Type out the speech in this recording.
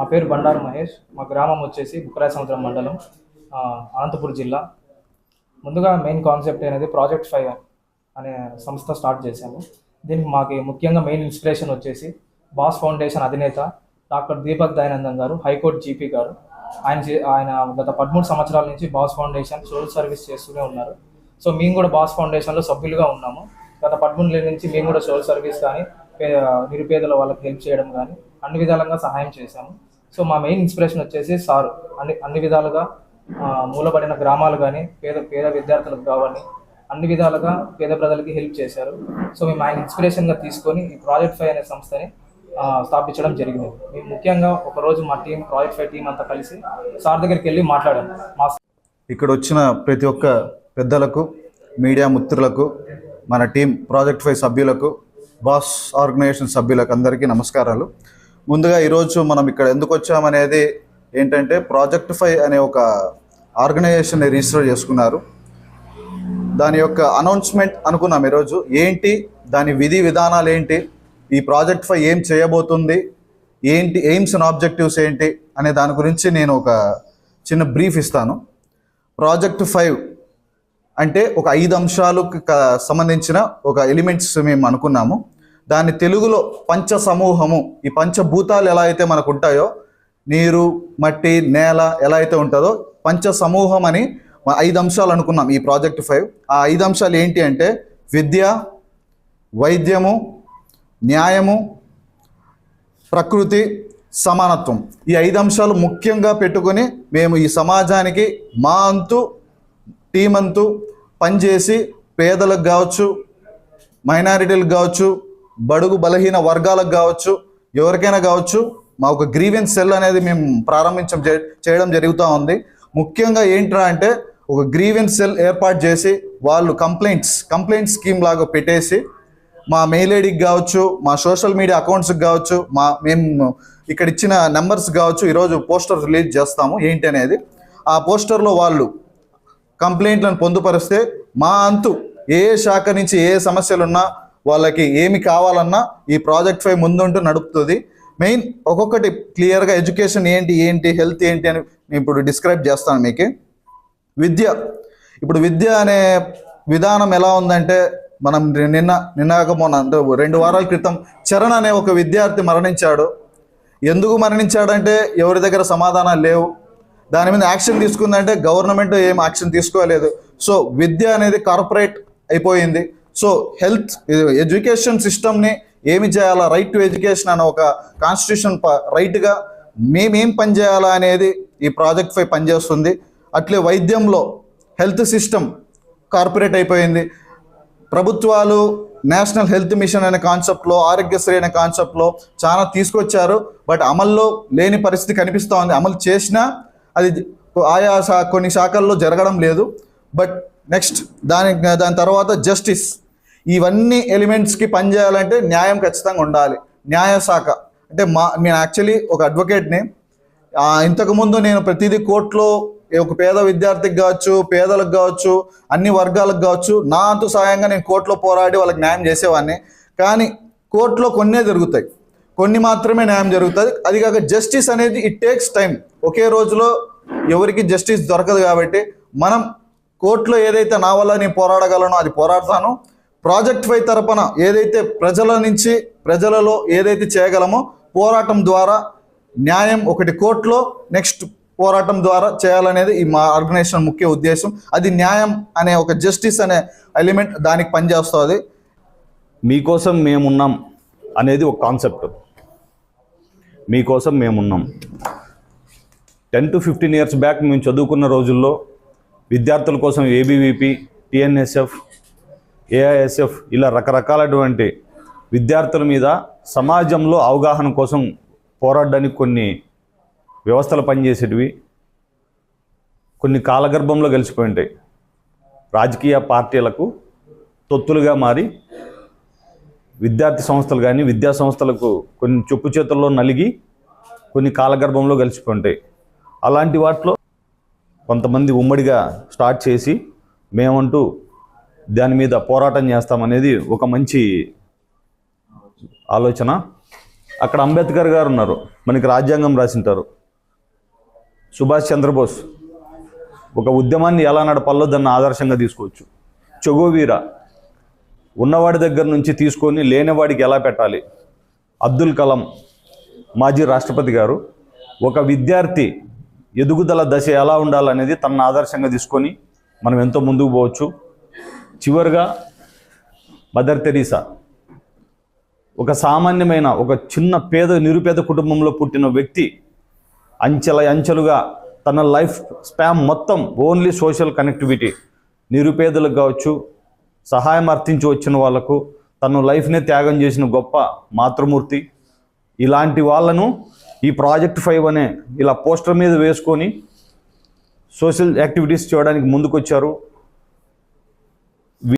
నా పేరు బండారు మహేష్. మా గ్రామం వచ్చేసి బుక్రాయ సముద్రం మండలం అనంతపురం జిల్లా. ముందుగా మెయిన్ కాన్సెప్ట్ అనేది ప్రాజెక్ట్ ఫైవ్ అనే సంస్థ స్టార్ట్ చేశాము. దీనికి మాకు ముఖ్యంగా మెయిన్ ఇన్స్పిరేషన్ వచ్చేసి బాస్ ఫౌండేషన్ అధినేత డాక్టర్ దీపక్ దయానందన్ గారు హైకోర్టు జీపీ గారు. ఆయన ఆయన గత పదమూడు సంవత్సరాల నుంచి బాస్ ఫౌండేషన్ సోషల్ సర్వీస్ చేస్తూనే ఉన్నారు. సో మేము కూడా బాస్ ఫౌండేషన్లో సభ్యులుగా ఉన్నాము. గత పదమూడు నెలల నుంచి మేము కూడా సోషల్ సర్వీస్ కానీ నిరుపేదల వాళ్ళకి హెల్ప్ చేయడం కానీ అన్ని విధాలుగా సహాయం చేశాము. సో మా మెయిన్ ఇన్స్పిరేషన్ వచ్చేసి సార్. అన్ని అన్ని విధాలుగా మూలబడిన గ్రామాలు కానీ పేద పేద విద్యార్థులకు కావాలి అన్ని విధాలుగా పేద ప్రజలకి హెల్ప్ చేశారు. సో మేము ఆయన ఇన్స్పిరేషన్గా తీసుకొని ఈ ప్రాజెక్ట్ ఫైవ్ అనే సంస్థని స్థాపించడం జరిగింది. మేము ముఖ్యంగా ఒకరోజు మా టీం ప్రాజెక్ట్ ఫైవ్ టీం అంతా కలిసి సార్ దగ్గరికి వెళ్ళి మాట్లాడాము మా ఇక్కడ వచ్చిన ప్రతి ఒక్క పెద్దలకు మీడియా మిత్రులకు మన టీం ప్రాజెక్ట్ ఫైవ్ సభ్యులకు బాస్ ఆర్గనైజేషన్ సభ్యులకు అందరికీ నమస్కారాలు. ముందుగా ఈరోజు మనం ఇక్కడ ఎందుకు వచ్చామనేది ఏంటంటే ప్రాజెక్ట్ ఫైవ్ అనే ఒక ఆర్గనైజేషన్ని రిజిస్టర్ చేసుకున్నారు. దాని యొక్క అనౌన్స్మెంట్ అనుకున్నాం ఈరోజు. ఏంటి? దాని విధి విధానాలు ఏంటి? ఈ ప్రాజెక్ట్ ఫైవ్ ఏం చేయబోతుంది? ఏంటి? ఎయిమ్స్ అండ్ ఆబ్జెక్టివ్స్ ఏంటి? అనే దాని గురించి నేను ఒక చిన్న బ్రీఫ్ ఇస్తాను. ప్రాజెక్ట్ ఫైవ్ అంటే ఒక ఐదు అంశాలకు సంబంధించిన ఒక ఎలిమెంట్స్ మేము అనుకున్నాము. దాన్ని తెలుగులో పంచ సమూహము ఈ పంచభూతాలు ఎలా అయితే మనకు ఉంటాయో నీరు మట్టి నేల ఎలా అయితే ఉంటుందో పంచ సమూహం అని ఐదు అంశాలు అనుకున్నాం ఈ ప్రాజెక్ట్ ఫైవ్. ఆ ఐదు అంశాలు ఏంటి అంటే విద్య వైద్యము న్యాయము ప్రకృతి సమానత్వం. ఈ ఐదు అంశాలు ముఖ్యంగా పెట్టుకొని మేము ఈ సమాజానికి మా అంతు టీం అంతు పనిచేసి పేదలకు కావచ్చు మైనారిటీలకు కావచ్చు బడుగు బలహీన వర్గాలకు కావచ్చు ఎవరికైనా కావచ్చు మా ఒక గ్రీవెన్స్ సెల్ అనేది మేము ప్రారంభించం చేయడం జరుగుతూ ఉంది. ముఖ్యంగా ఏంట్రా అంటే ఒక గ్రీవెన్స్ సెల్ ఏర్పాటు చేసి వాళ్ళు కంప్లైంట్స్ కంప్లైంట్ స్కీమ్ లాగా పెట్టేసి మా మెయిల్ ఐడికి కావచ్చు మా సోషల్ మీడియా అకౌంట్స్కి కావచ్చు మా మేము ఇక్కడ ఇచ్చిన నెంబర్స్ కావచ్చు ఈరోజు పోస్టర్ రిలీజ్ చేస్తాము. ఏంటి అనేది ఆ పోస్టర్లో వాళ్ళు కంప్లైంట్లను పొందుపరిస్తే మా అంతు ఏ ఏ శాఖ నుంచి ఏ ఏ సమస్యలున్నా వాళ్ళకి ఏమి కావాలన్నా ఈ ప్రాజెక్ట్ ఫైవ్ ముందుంటూ నడుపుతుంది. మెయిన్ ఒక్కొక్కటి క్లియర్గా ఎడ్యుకేషన్ ఏంటి ఏంటి హెల్త్ ఏంటి అని నేను ఇప్పుడు డిస్క్రైబ్ చేస్తాను మీకు. విద్య. ఇప్పుడు విద్య అనే విధానం ఎలా ఉందంటే మనం నిన్న నిన్నాక మొన్న అంటే రెండు వారాల క్రితం చరణ్ అనే ఒక విద్యార్థి మరణించాడు. ఎందుకు మరణించాడంటే ఎవరి దగ్గర సమాధానాలు లేవు. దాని మీద యాక్షన్ తీసుకుందంటే గవర్నమెంట్ ఏం యాక్షన్ తీసుకోలేదు. సో విద్య అనేది కార్పొరేట్ అయిపోయింది. సో హెల్త్ ఎడ్యుకేషన్ సిస్టమ్ని ఏమి చేయాలా రైట్ టు ఎడ్యుకేషన్ అనే ఒక కాన్స్టిట్యూషన్ రైట్గా మేమేం పని చేయాలా అనేది ఈ ప్రాజెక్ట్పై పనిచేస్తుంది. అట్లే వైద్యంలో హెల్త్ సిస్టమ్ కార్పొరేట్ అయిపోయింది. ప్రభుత్వాలు నేషనల్ హెల్త్ మిషన్ అనే కాన్సెప్ట్లో ఆరోగ్యశ్రీ అనే కాన్సెప్ట్లో చాలా తీసుకొచ్చారు. బట్ అమల్లో లేని పరిస్థితి కనిపిస్తూ ఉంది. అమలు చేసినా అది ఆయా కొన్ని శాఖల్లో జరగడం లేదు. బట్ నెక్స్ట్ దాని దాని తర్వాత జస్టిస్ ఇవన్నీ ఎలిమెంట్స్కి పనిచేయాలంటే న్యాయం ఖచ్చితంగా ఉండాలి. న్యాయ శాఖ. అంటే మా నేను యాక్చువల్లీ ఒక అడ్వకేట్ని. ఇంతకుముందు నేను ప్రతిదీ కోర్టులో ఒక పేద విద్యార్థికి కావచ్చు పేదలకు కావచ్చు అన్ని వర్గాలకు కావచ్చు నా అంతు సాయంగా నేను కోర్టులో పోరాడి వాళ్ళకి న్యాయం చేసేవాడిని. కానీ కోర్టులో కొన్నే జరుగుతాయి. కొన్ని మాత్రమే న్యాయం జరుగుతుంది అది కాక జస్టిస్ అనేది ఇట్ టేక్స్ టైం ఒకే రోజులో ఎవరికి జస్టిస్ దొరకదు కాబట్టి మనం కోర్టులో ఏదైతే నా వల్ల నేను పోరాడగలను అది పోరాడతాను. ప్రాజెక్ట్ ఫై తరపున ఏదైతే ప్రజల నుంచి ప్రజలలో ఏదైతే చేయగలమో పోరాటం ద్వారా న్యాయం ఒకటి కోర్టులో నెక్స్ట్ పోరాటం ద్వారా చేయాలనేది ఈ మా ఆర్గనైజేషన్ ముఖ్య ఉద్దేశం. అది న్యాయం అనే ఒక జస్టిస్ అనే ఎలిమెంట్ దానికి పనిచేస్తుంది. మీకోసం మేమున్నాం అనేది ఒక కాన్సెప్ట్. మీకోసం మేమున్నాం. Ten to fifteen years back మేము చదువుకున్న రోజుల్లో విద్యార్థుల కోసం ఏబీవీపీ టిఎన్ఎస్ఎఫ్ ఏఐఎస్ఎఫ్ ఇలా రకరకాలటువంటి విద్యార్థుల మీద సమాజంలో అవగాహన కోసం పోరాడడానికి కొన్ని వ్యవస్థలు పనిచేసేటివి కొన్ని కాలగర్భంలో గెలిచిపోయి ఉంటాయి. రాజకీయ పార్టీలకు తొత్తులుగా మారి విద్యార్థి సంస్థలు కానీ విద్యా సంస్థలకు కొన్ని చెప్పు చేతుల్లో నలిగి కొన్ని కాలగర్భంలో గెలిచిపోయి ఉంటాయి. అలాంటి వాటిలో కొంతమంది ఉమ్మడిగా స్టార్ట్ చేసి మేమంటూ దాని మీద పోరాటం చేస్తామనేది ఒక మంచి ఆలోచన. అక్కడ అంబేద్కర్ గారు ఉన్నారు. మనకి రాజ్యాంగం రాసింటారు. సుభాష్ చంద్రబోస్ ఒక ఉద్యమాన్ని ఎలా నడపాలో దాన్ని ఆదర్శంగా తీసుకోవచ్చు. చొగోవీర ఉన్నవాడి దగ్గర నుంచి తీసుకొని లేనివాడికి ఎలా పెట్టాలి? అబ్దుల్ కలాం మాజీ రాష్ట్రపతి గారు ఒక విద్యార్థి ఎదుగుదల దశ ఎలా ఉండాలనేది తన ఆదర్శంగా తీసుకొని మనం ఎంతో ముందుకు పోవచ్చు. చివరిగా మదర్ తెరీసా. ఒక సామాన్యమైన ఒక చిన్న పేద నిరుపేద కుటుంబంలో పుట్టిన వ్యక్తి అంచెల అంచెలుగా తన లైఫ్ స్పామ్ మొత్తం ఓన్లీ సోషల్ కనెక్టివిటీ నిరుపేదలకు కావచ్చు సహాయం అర్థించి వచ్చిన వాళ్ళకు తన లైఫ్నే త్యాగం చేసిన గొప్ప మాతృమూర్తి. ఇలాంటి వాళ్ళను ఈ ప్రాజెక్ట్ ఫైవ్ అనే ఇలా పోస్టర్ మీద వేసుకొని సోషల్ యాక్టివిటీస్ చేయడానికి ముందుకొచ్చారు.